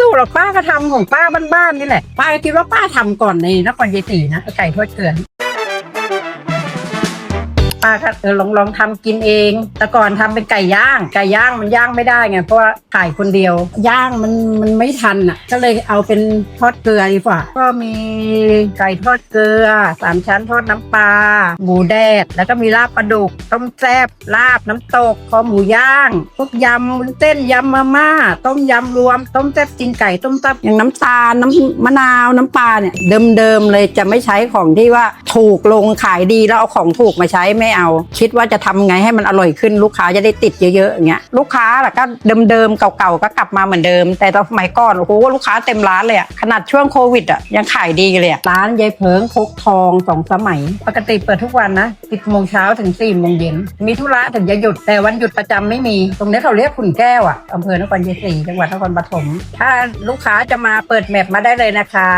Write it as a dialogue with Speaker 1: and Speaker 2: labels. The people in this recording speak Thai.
Speaker 1: สู้หรอกป้าก็ทำของป้าบ้านๆนี่แหละป้าคิดว่าป้าทำก่อนในนครชัยตีนะไก่ทอดเกลือ ป้าก็เออลองลองทำกินเอง แต่ก่อนทำเป็นไก่ย่าง ไก่ย่างมันย่างไม่ได้ไงเพราะว่าขายคนเดียว ย่างมันมันไม่ทันอะ ก็เลยเอาเป็นทอดเกลือดีกว่า ก็มีไก่ทอดเกลือสามชั้นทอดน้ำปลาหมูแดด แล้วก็มีลาบปลาดุกต้มแซ่บลาบน้ำตกคอหมูย่าง พวกยำวุ้นเส้นยำมาม่าต้มยำรวม ต้มแซ่บจีนไก่ต้มแซ่บอย่างน้ำตาลน้ำมะนาวน้ำปลาเนี่ยเดิมๆเลยจะไม่ใช้ของที่ว่าถูกลงขายดีแล้วเอาของถูกมาใช้ไม่เอา คิดว่าจะทำไงให้มันอร่อยขึ้นลูกค้าจะได้ติดเยอะๆอย่างเงี้ยลูกค้าล่ะก็เดิมๆเก่าๆก็กลับมาเหมือนเดิม แต่ตอนสมัยก่อนโอ้โหลูกค้าเต็มร้านเลยอะขนาดช่วงโควิดอะยังขายดีเลยอะร้านยายเพิงพกทองสองสมัย ปกติเปิดทุกวันนะ10โมงเช้าถึง4โมงเย็นมีธุระถึงจะหยุดแต่วันหยุดประจำไม่มี ตรงนี้เขาเรียกขุนแก้วอะอำเภอนครชัยศรีจังหวัดนครปฐมถ้าลูกค้าจะมาเปิดแมปมาได้เลยนะคะ